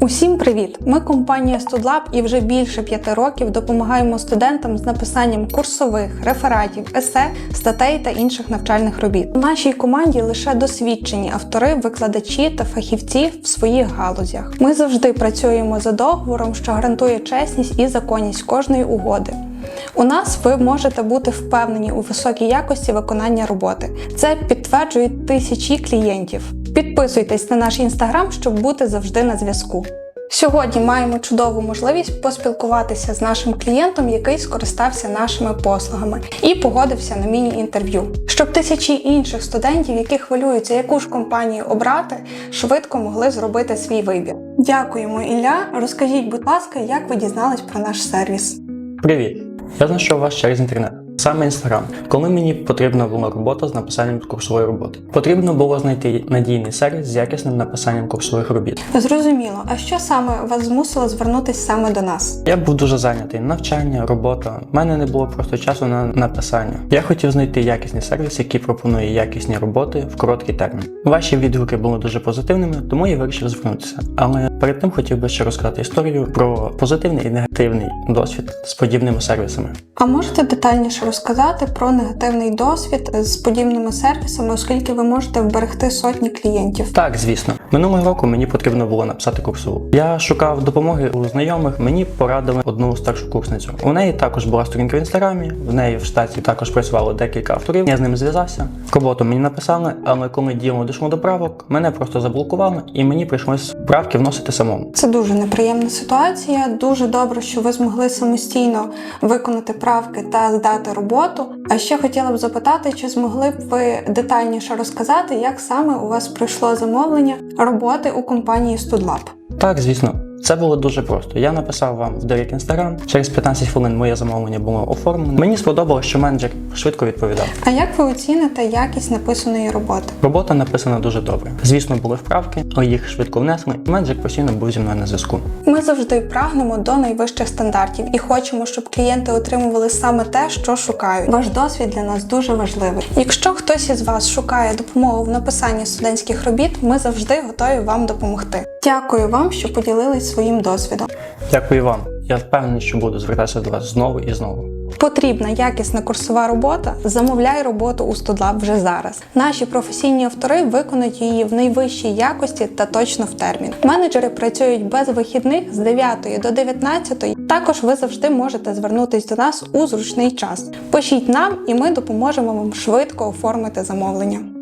Усім привіт! Ми компанія StudLab і вже більше п'яти років допомагаємо студентам з написанням курсових, рефератів, есе, статей та інших навчальних робіт. У нашій команді лише досвідчені автори, викладачі та фахівці в своїх галузях. Ми завжди працюємо за договором, що гарантує чесність і законність кожної угоди. У нас ви можете бути впевнені у високій якості виконання роботи. Це підтверджують тисячі клієнтів. Підписуйтесь на наш інстаграм, щоб бути завжди на зв'язку. Сьогодні маємо чудову можливість поспілкуватися з нашим клієнтом, який скористався нашими послугами і погодився на міні-інтерв'ю, щоб тисячі інших студентів, які хвилюються, яку ж компанію обрати, швидко могли зробити свій вибір. Дякуємо, Ілля. Розкажіть, будь ласка, як ви дізнались про наш сервіс? Привіт! Я знайшов вас через інтернет. Саме інстаграм, коли мені потрібна була робота з написанням курсової роботи. Потрібно було знайти надійний сервіс з якісним написанням курсових робіт. Зрозуміло, а що саме вас змусило звернутися саме до нас? Я був дуже зайнятий навчання, робота. У мене не було просто часу на написання. Я хотів знайти якісний сервіс, який пропонує якісні роботи в короткий термін. Ваші відгуки були дуже позитивними, тому я вирішив звернутися. Але перед тим хотів би ще розказати історію про позитивний і негативний досвід з подібними сервісами. А можете детальніше розказати про негативний досвід з подібними сервісами, оскільки ви можете вберегти сотні клієнтів? Так, звісно. Минулого року мені потрібно було написати курсову. Я шукав допомоги у знайомих, мені порадили одну старшу курсницю. У неї також була сторінка в інстаграмі, в неї в штаті також працювало декілька авторів. Я з ними зв'язався. Роботу мені написали, але коли діло дійшло до правок, мене просто заблокували, і мені прийшлось правки вносити самому. Це дуже неприємна ситуація. Дуже добре, що ви змогли самостійно виконати правки та здати роботу. А ще хотіла б запитати, чи змогли б ви детальніше розказати, як саме у вас пройшло замовлення роботи у компанії StudLab? Так, звісно. Це було дуже просто. Я написав вам в Директ Інстаграм. Через 15 хвилин моє замовлення було оформлено. Мені сподобалося, що менеджер швидко відповідав. А як ви оціните якість написаної роботи? Робота написана дуже добре. Звісно, були вправки, але їх швидко внесли. Менеджер постійно був зі мною на зв'язку. Ми завжди прагнемо до найвищих стандартів і хочемо, щоб клієнти отримували саме те, що шукають. Ваш досвід для нас дуже важливий. Якщо хтось із вас шукає допомогу в написанні студентських робіт, ми завжди готові вам допомогти. Дякую вам, що поділились своїм досвідом. Дякую вам. Я впевнений, що буду звертатися до вас знову і знову. Потрібна якісна курсова робота. Замовляй роботу у StudLab вже зараз. Наші професійні автори виконують її в найвищій якості та точно в термін. Менеджери працюють без вихідних з 9 до 19. Також ви завжди можете звернутися до нас у зручний час. Пишіть нам, і ми допоможемо вам швидко оформити замовлення.